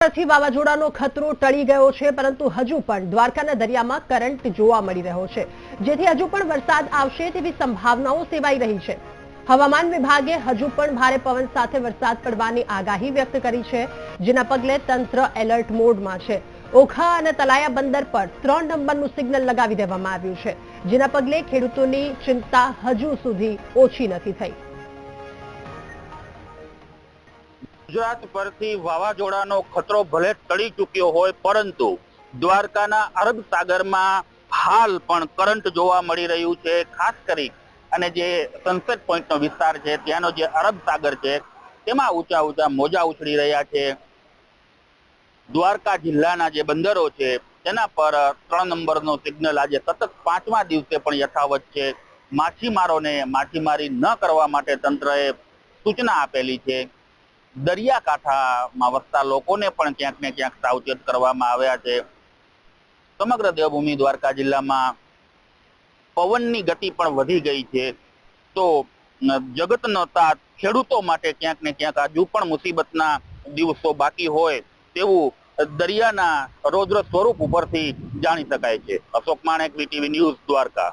થી વાવાઝોડાનો ખતરો ટળી ગયો છે, પરંતુ હજુ પણ દ્વારકાના દરિયામાં કરંટ જોવા મળી રહ્યો છે. જેથી હજુ પણ વરસાદ આવશે તેવી સંભાવનાઓ સેવાઈ રહી છે. હવામાન વિભાગે હજુ પણ ભારે પવન સાથે વરસાદ પડવાની આગાહી વ્યક્ત કરી છે, જેના પગલે તંત્ર એલર્ટ મોડમાં છે. ઓખા અને તલાયા બંદર પર ત્રણ નંબરનું સિગ્નલ લગાવી દેવામાં આવ્યું છે, જેના પગલે ખેડૂતોની ચિંતા હજુ સુધી ઓછી નથી થઈ. ગુજરાત પરથી વાવાઝોડાનો ખતરો ભલે ટળી ચૂક્યો હોય, પરંતુ દ્વારકાના અરબ સાગરમાં હાલ પણ કરંટ જોવા મળી રહ્યું છે. ખાસ કરી અને જે સનસેટ પોઈન્ટનો વિસ્તાર છે, ત્યાંનો જે અરબ સાગર છે, તેમાં ઊંચા ઊંચા મોજા ઉછળી રહ્યા છે. દ્વારકા જિલ્લાના જે બંદરો છે, તેના પર ત્રણ નંબરનો સિગ્નલ આજે સતત પાંચમા દિવસે પણ યથાવત છે. માછીમારોને માછીમારી ન કરવા માટે તંત્રએ સૂચના આપેલી છે. દરિયાકાંઠામાં વસતા લોકોને પણ ક્યાંક ને ક્યાંક સાવચેત કરવામાં આવ્યા છે. સમગ્ર દેવભૂમિ દ્વારકા જિલ્લામાં પવનની ગતિ પણ વધી ગઈ છે. તો જગત નતા ખેડૂતો માટે ક્યાંક ને ક્યાંક હજુ પણ મુસીબતના દિવસો બાકી હોય તેવું દરિયાના રૌદ્ર સ્વરૂપ ઉપરથી જાણી શકાય છે. Ashok Manek VTV news, Dwarka.